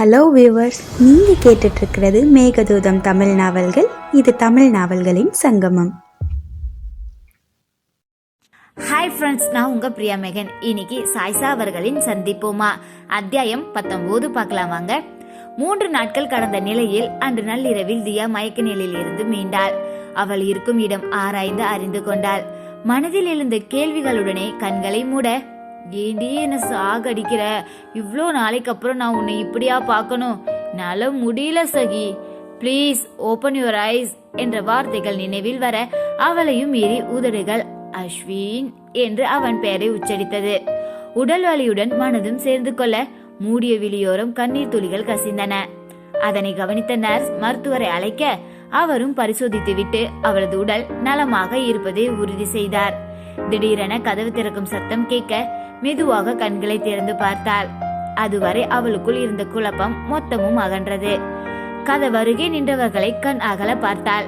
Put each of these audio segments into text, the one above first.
Hello viewers நீங்கள் கேட்டுட்ருக்கிறது மேகதூதம் தமிழ் நாவல்கள். இது தமிழ் நாவல்களின் சங்கமம். ஹாய் ஃப்ரெண்ட்ஸ் நான் உங்கள் பிரியா மேகன். இன்னைக்கு சாய்சா அவர்களின் சந்திப்போமா? அத்தியாயம் பத்தொம்போது பார்க்கலாம் வாங்க. மூன்று நாட்கள் கடந்த நிலையில் அன்று நள்ளிரவில் தியா மயக்க நிலையில் இருந்து மீண்டாள். அவள் இருக்கும் இடம் ஆராய்ந்து அறிந்து கொண்டாள். மனதில் எழுந்த கேள்விகளுடனே கண்களை மூட ஏண்டி என்ன சாகடிக்கிற இவ்வளோ நாளைக்கு அப்புறம் நான் உன்னை இப்படியா பார்க்கணும். என்னால முடியல சகி. ப்ளீஸ் ஓப்பன் யுவர் ஐஸ் என்ற வார்த்தைகள் நினைவில் வர அவளையும் மீறி உதடுகள் அஸ்வின் என்று அவன் பெயரை உச்சரித்தது. உடல் வலியுடன் மனதும் சேர்ந்து கொள்ள மூடிய விழியோரம் கண்ணீர் துளிகள் கசிந்தன. அதனை கவனித்த நர்ஸ் மருத்துவரை அழைக்க அவரும் பரிசோதித்துவிட்டு அவளது உடல் நலமாக இருப்பதை உறுதி செய்தார். திடீரென கதவு திறக்கும் சத்தம் கேட்க மெதுவாக கண்களை திறந்து பார்த்தாள். அதுவரை அவளுக்குள் இருந்த குழப்பம் மொத்தமும் அகன்றது. கதவருகே நின்றவர்களை கண் அகல பார்த்தாள்.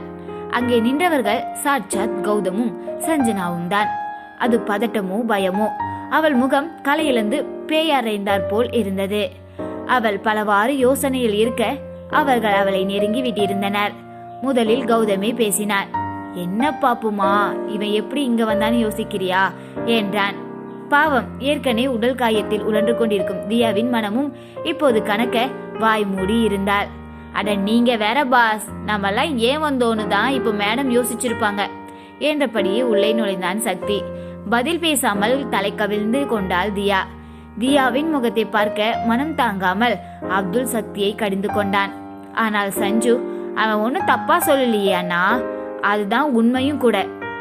அங்கே நின்றவர்கள் சாட்சாத் கௌதமும் சஞ்சனாவும் தான். அது பதட்டமோ பயமோ? அவள் முகம் கலையிழந்து பேயறைந்தாற் போல் இருந்தது. அவள் பலவாறு யோசனையில் இருக்க அவர்கள் அவளை நெருங்கி விட்டிருந்தனர். முதலில் கௌதமே பேசினார் என்ன பாப்புமா? இவன் எப்படி இங்க வந்தான்னு யோசிக்கிறியா? என்றான். பாவம் ஏற்கனவே உடல் காயத்தில் உழன்று கொண்டிருக்கும் தியாவின் மனமும் இப்போது கணக்க வாய் மூடி இருந்தாள். அட நீங்க வேற பாஸ். நம்மெல்லாம் ஏன் வந்தோன்னு தான் இப்போ மேடம் யோசிச்சிருப்பாங்க என்றபடியே உள்ளே நுழைந்தான் சக்தி. பதில் பேசாமல் தலை கவிழ்ந்து கொண்டாள் தியா. தியாவின் முகத்தை பார்க்க மனம் தாங்காமல் அப்துல் சக்தியை கடிந்து கொண்டான். ஆனால் சஞ்சு அவன் ஒன்றும் தப்பா சொல்லலையே அண்ணா. அதுதான் உண்மையும் கூட.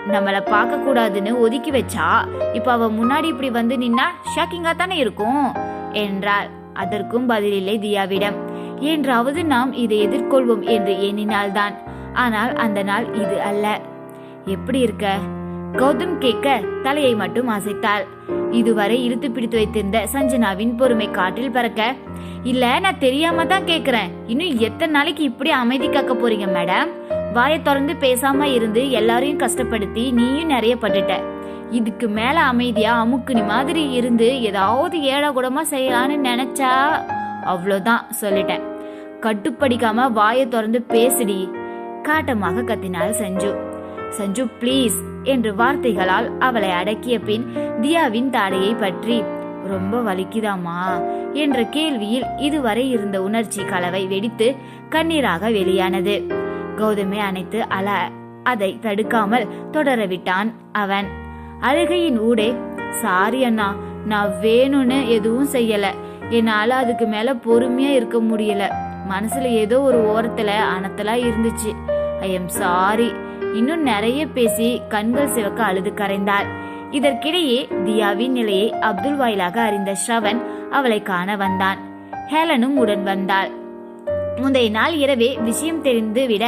நம்மளை பார்க்க கூடாதுன்னு ஒதுக்கி வச்சா இப்ப அவ முன்னாடி இப்படி வந்து நின்னா ஷாக்கிங்கா தானே இருக்கும்? என்றாள். அதற்கும் பதிலில்லை தியாவிடம். என்றாவது நாம் இதை எதிர்கொள்வோம் என்று எண்ணினால்தான். ஆனால் அந்த நாள் இது அல்ல. எப்படி இருக்க? கௌதம் கேட்க தலையை மட்டும் அசைத்தாள். இதுவரை இழுத்து பிடித்து வைத்திருந்த சஞ்சனாவின் பொறுமை காற்றில் பறக்க. இல்ல நான் தெரியாம தான் கேக்குறேன். இன்னும் எத்தனை நாளைக்கு இப்படி அமைதி காக்க போறீங்க மேடம்? வாயை திறந்து பேசாம இருந்து எல்லாரையும் கஷ்டப்படுத்தி நீயும் நிறைய பட்டுட்ட. இதுக்கு மேல அமைதியா அமுக்குனி மாதிரி இருந்து ஏதாவது ஏழா கூடமா செய்யலான்னு நினைச்சா அவ்வளோதான் சொல்லிட்டேன். கட்டுப்படிக்காம வாயை திறந்து பேசுடி. காட்டமாக கத்தினாள் சஞ்சு. சஞ்சு ப்ளீஸ் என்று வார்த்தைகளால் அவளை அடக்கிய பின் தியாவின் தாடையை பற்றி ரொம்ப வலிக்குதாமா என்ற கேள்வியில் இதுவரை இருந்த உணர்ச்சி கலவை வெடித்து கண்ணீராக வெளியானது. கௌதமை அணைத்து அல அதை தடுக்காமல் தொடர விட்டான் அவன். அழுகையின் ஊடே சாரி அண்ணா நான் வேணும்னு எதுவும் செய்யல. என்னால அதுக்கு மேல பொறுமையா இருக்க முடியல. மனசுல ஏதோ ஒரு ஓரத்துல அனத்தலா இருந்துச்சு. I am sorry. இன்னும் நிறைய பேசி கண்கள் சிவக்க அழுது கரைந்தாள். இதற்கிடையே தியாவின் நிலையை அப்துல் வாயிலாக அறிந்த ஸ்ரவன் அவளை காண வந்தான். ஹேலனும் உடன் வந்தாள். முந்தைய நாள் இரவே விஷயம் தெரிந்து விட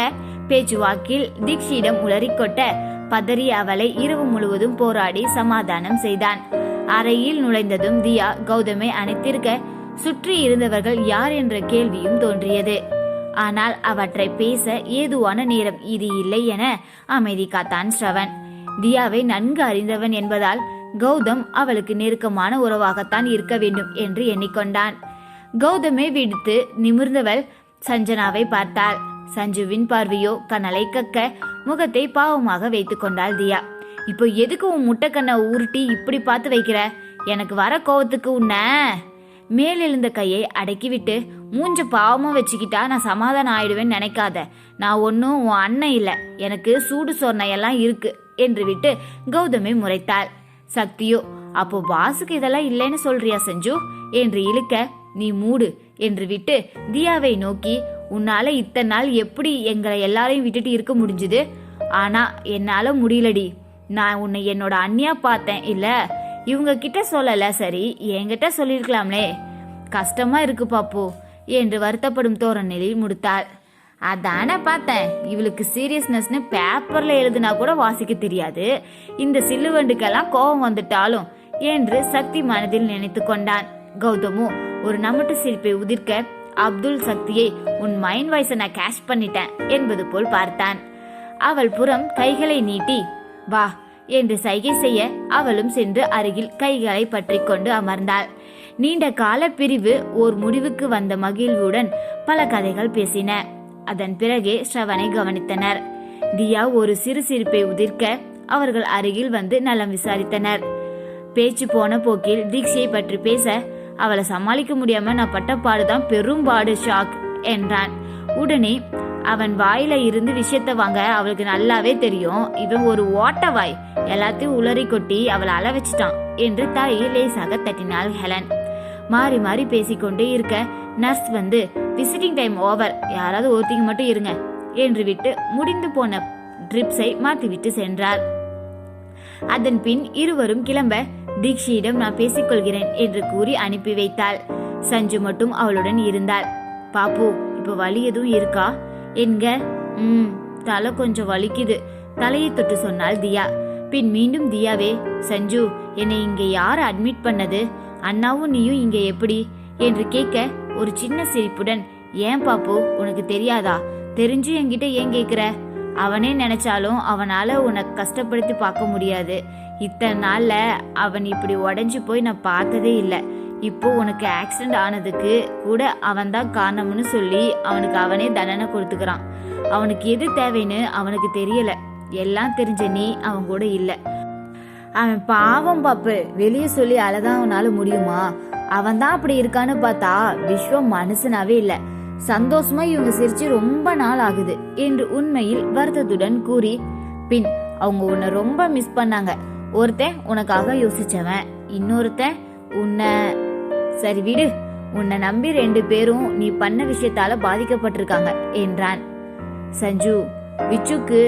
பேச்சுவாக்கில் தீக்ஷியிடம் உளறிக்கொட்ட பதறி அவளை இரவு முழுவதும் போராடி சமாதானம் செய்தான். அறையில் நுழைந்ததும் தியா கௌதமை அணைத்திருக்க சுற்றி இருந்தவர்கள் யார் என்ற கேள்வியும் தோன்றியது. ஆனால் அவற்றை பேச ஏதுவான நேரம் இது இல்லை என அமைதி காத்தான் ஸ்ரவன் தியாவை நன்கு அறிந்தவன் என்பதால் கௌதம் அவளுக்கு நெருக்கமான உறவாகத்தான் இருக்க வேண்டும் என்று எண்ணிக்கொண்டான். கௌதமை விடுத்து நிமிர்ந்தவள் சஞ்சனாவை பார்த்தாள். சஞ்சுவின் பார்வையோ கனலை கக்க முகத்தை பாவமாக வைத்துக் கொண்டாள் தியா. இப்போ எதுக்கு உன் முட்டைக்கண்ணை உருட்டி இப்படி பார்த்து வைக்கிற? எனக்கு வர கோவத்துக்கு உன்ன. மேலெழுந்த கையை அடக்கிவிட்டு மூஞ்ச பாவமும் வச்சுக்கிட்டா நான் சமாதானம் ஆயிடுவேன்னு நினைக்காத. நான் ஒன்றும் உன் அண்ணன் இல்லை. எனக்கு சூடு சொன்னையெல்லாம் எல்லாம் இருக்கு என்று விட்டு கௌதமி முறைத்தாள். சக்தியோ அப்போ பாசுக்கு இதெல்லாம் இல்லைன்னு சொல்றியா செஞ்சு? என்று இழுக்க நீ மூடு என்று விட்டு தியாவை நோக்கி உன்னால இத்தனை நாள் எப்படி எங்களை எல்லாரையும் விட்டுட்டு இருக்க முடிஞ்சுது? ஆனா என்னால முடியலடி. நான் உன்னை என்னோட அண்ணியா பார்த்தேன் இல்ல? இவங்க கிட்ட சொல்லல சரி என்கிட்ட சொல்லியிருக்கலாம்லே கஷ்டமா இருக்கு பாப்போ என்று வருத்தப்படும் தோரணையில் முடித்தாள். அதானே பார்த்தேன். இவளுக்கு சீரியஸ்னஸ்னு பேப்பர்ல எழுதுனா கூட வாசிக்க தெரியாது. இந்த சில்லுவண்டுக்கெல்லாம் கோபம் வந்துட்டாலும் என்று சக்தி மனதில் நினைத்து கொண்டான். கௌதமும் ஒரு நமட்டு சிரிப்பை உதிர்க்க அப்துல் சக்தியை உன் மைண்ட் வாய்ஸை நான் கேஷ் பண்ணிட்டேன் என்பது போல் பார்த்தான். அவள் புறம் கைகளை நீட்டி வா என்று சைகை செய்ய அவளும் சென்று அருகில் கைகளை பற்றி கொண்டு அமர்ந்தாள். நீண்ட கால பிரிவு ஓர் முடிவுக்கு வந்த மகிழ்வுடன் பல கதைகள் பேசின. அதன் பிறகே ஸ்ரவனை கவனித்தனர். தியா ஒரு சிறு சிரிப்பை உதிர்க்க அவர்கள் அருகில் வந்து நலம் விசாரித்தனர். பேச்சு போன போக்கில் தீக்ஷியை பற்றி பேச அவளை சமாளிக்க முடியாம நான் பட்ட பாடுதான் பெரும் பாடு ஷாக் என்றான். உடனே அவன் வாயில இருந்து விஷயத்த வாங்க அவளுக்கு நல்லாவே தெரியும். இவன் ஒரு ஓட்ட வாய் எல்லாத்தையும் உளறி கொட்டி அவளை அள வச்சிட்டான் என்று தாயை லேசாக தட்டினாள் ஹெலன். மாறி மாறி பேசிக்கொண்டே இருக்க நர்ஸ் வந்து விசிட்டிங் டைம் ஓவர் யாராவது ஒருத்திங்க மட்டும் இருங்க. என்று விட்டு முடிந்து போன ட்ரிப்ஸை மாற்றிவிட்டு சென்றார் அதன் பின் இருவரும் கிளம்ப தீக்ஷியிடம் நான் பேசிக்கொள்கிறேன் என்று கூறி அனுப்பி வைத்தாள். சஞ்சு மட்டும் அவளுடன் இருந்தாள். பாப்பு இப்ப வலி எதுவும் இருக்கா? என்க ம் தலை கொஞ்சம் வலிக்குது. தலையை தொட்டு சொன்னாள் தியா. பின் மீண்டும் தியாவே சஞ்சு என்னை இங்க யார் அட்மிட் பண்ணது? அண்ணாவும் நீயும் இங்க எப்படி? என்று கேட்க ஒரு சின்ன சிரிப்புடன் ஏன் பாப்பு உனக்கு தெரியாதா? தெரிஞ்சு என்கிட்ட ஏன் கேக்குற? அவனே நினைச்சாலும் அவனால உன்னை கஷ்டப்படுத்தி பார்க்க முடியாது. இத்தனை நாள்ல அவன் இப்படி உடஞ்சி போய் நான் பார்த்ததே இல்லை. இப்போ உனக்கு ஆக்சிடென்ட் ஆனதுக்கு கூட அவன் தான் காரணம்னு சொல்லி அவனுக்கு அவனே தண்டனை கொடுத்துக்கிறான். அவனுக்கு எது தேவைன்னு அவனுக்கு தெரியல. எல்லாம் தெரிஞ்ச நீ அவன் கூட இல்லை. அவன் பாவம் பாப்பு. வெளியே சொல்லி அழதான் அவனால முடியுமா? அவன் தான் அப்படி இருக்கான்னு பார்த்தா விஸ்வம் மனுஷனாவே இல்லை. சந்தோஷமா இவங்க சிரிச்சு ரொம்ப நாள் ஆகுது என்று உண்மையில் வருத்தத்துடன் கூறி பின் அவங்க உன்னை ரொம்ப மிஸ் பண்ணாங்க. ஒருத்தன் உனக்காக யோசிச்சவன் இன்னொருத்தன் உன்னை சரி விடு உன்னை நம்பி ரெண்டு பேரும் நீ பண்ண விஷயத்தால பாதிக்கப்பட்டிருக்காங்க என்றான். சஞ்சு விச்சுக்கு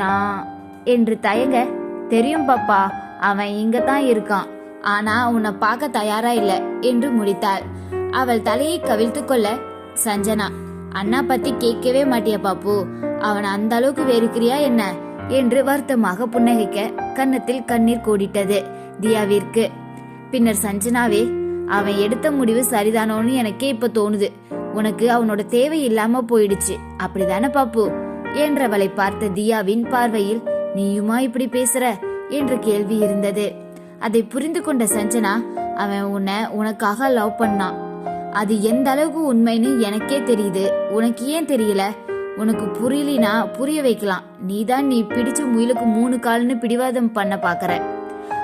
நான் என்று தயங்க தெரியும் பாப்பா அவன் இங்க தான் இருக்கான். ஆனா உன்னை பார்க்க தயாரா இல்ல என்று முடித்தாள். அவள் தலையை கவிழ்த்து கொள்ள சஞ்சனா அண்ணா பத்தி கேட்கவே மாட்டியா பாப்பு? அவன் அந்த அளவுக்கு வெறுக்கிறியா என்ன? என்று வருத்தமாக புன்னகைக்க கன்னத்தில் கண்ணீர் கூடிட்டது தியாவிற்கு. பின்னர் சஞ்சனாவே அவன் எடுத்த முடிவு சரிதானோன்னு எனக்கே இப்ப தோணுது. உனக்கு அவனோட தேவை இல்லாம போயிடுச்சு. அப்படிதானே பாப்பு? என்றவளை பார்த்த தியாவின் பார்வையில் நீயுமா இப்படி பேசுற? என்று கேள்வி இருந்தது. அதை புரிந்து கொண்ட சஞ்சனா அவன் உன்னை உனக்காக லவ் பண்ணான். அது எந்த அளவுக்கு உண்மைன்னு எனக்கே தெரியுது. உனக்கு ஏன் தெரியல? உனக்கு புரியலினா புரிய வைக்கலாம். நீதான் நீ பிடிச்ச முயலுக்கு மூணு கால்னு பிடிவாதம் பண்ண பாக்கற.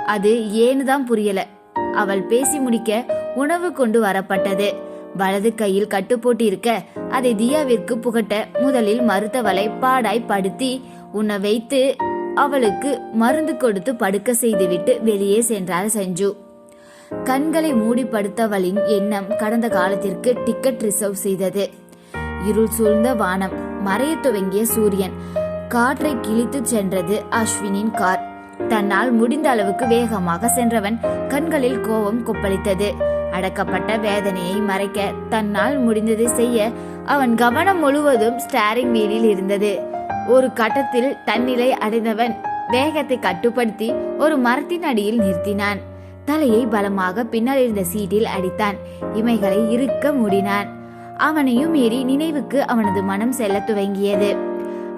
அது ஏன்னு தான் புரியல. அவள் பேசி முடிக்க உணவு கொண்டு வரப்பட்டது. வலது கையில் கட்டு போட்டிருக்க அதை தியாவிற்கு புகட்ட முதலில் மறுத்தவளை பாடாய் படுத்தி உன்னை வைத்து அவளுக்கு மருந்து கொடுத்து படுக்க செய்துவிட்டு வெளியே சென்றார் சஞ்சு. கண்களை மூடிப்படுத்தவளின் எண்ணம் கடந்த காலத்திற்கு டிக்கெட் ரிசர்வ் செய்தது. இருள் சூழ்ந்த வானம் மறைய துவங்கிய சூரியன் காற்றை கிழித்து சென்றது அஸ்வினின் கார். தன்னால் முடிந்த அளவுக்கு வேகமாக சென்றவன் கண்களில் கோபம் கொப்பளித்தது. அடக்கப்பட்ட வேதனையை மறைக்க தன்னால் முடிந்ததை செய்ய அவன் கவனம் முழுவதும் ஸ்டாரிங் வீலில் இருந்தது. ஒரு கட்டத்தில் தன்னிலை அடைந்தவன் வேகத்தை கட்டுப்படுத்தி ஒரு மரத்தின் அடியில் நிறுத்தினான். தலையை பலமாக பின்னால் இருந்த சீட்டில் அடித்தான். இமைகளை இறுக்க மூடினான். அவனையும் மீறி நினைவுக்கு அவனது மனம் செல்ல துவங்கியது.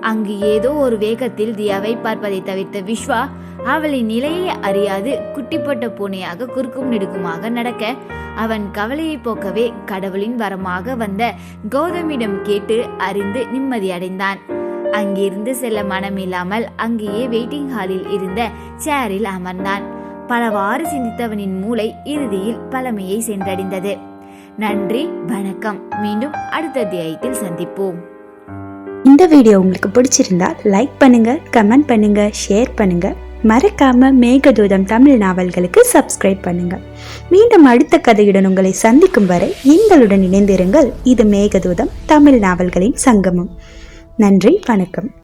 அங்கு ஏதோ ஒரு வேகத்தில் தியாவை பார்ப்பதை தவிர்த்த விஸ்வா அவளின் நிலையை அறியாது குட்டிப்பட்ட பூனையாக குறுக்கும் நெடுக்குமாக நடக்க அவன் கவலையை போக்கவே கடவுளின் வரமாக வந்த கௌதமிடம் கேட்டு அறிந்து நிம்மதியடைந்தான். அங்கிருந்து செல்ல மனமில்லாமல் அங்கேயே வெயிட்டிங் ஹாலில் இருந்த சேரில் அமர்ந்தான். பலவாறு சிந்தித்தவனின் மூளை இறுதியில் பழமையை சென்றடைந்தது. நன்றி வணக்கம். மீண்டும் அடுத்த அத்தியாயத்தில் சந்திப்போம். இந்த வீடியோ உங்களுக்கு பிடிச்சிருந்தா லைக் பண்ணுங்க கமெண்ட் பண்ணுங்க ஷேர் பண்ணுங்க. மறக்காம மேகதூதம் தமிழ் நாவல்களுக்கு சப்ஸ்கிரைப் பண்ணுங்க. மீண்டும் அடுத்த கதையுடன் உங்களை சந்திக்கும் வரை எங்களுடன் இணைந்திருங்கள். இது மேகதூதம் தமிழ் நாவல்களின் சங்கமம். நன்றி வணக்கம்.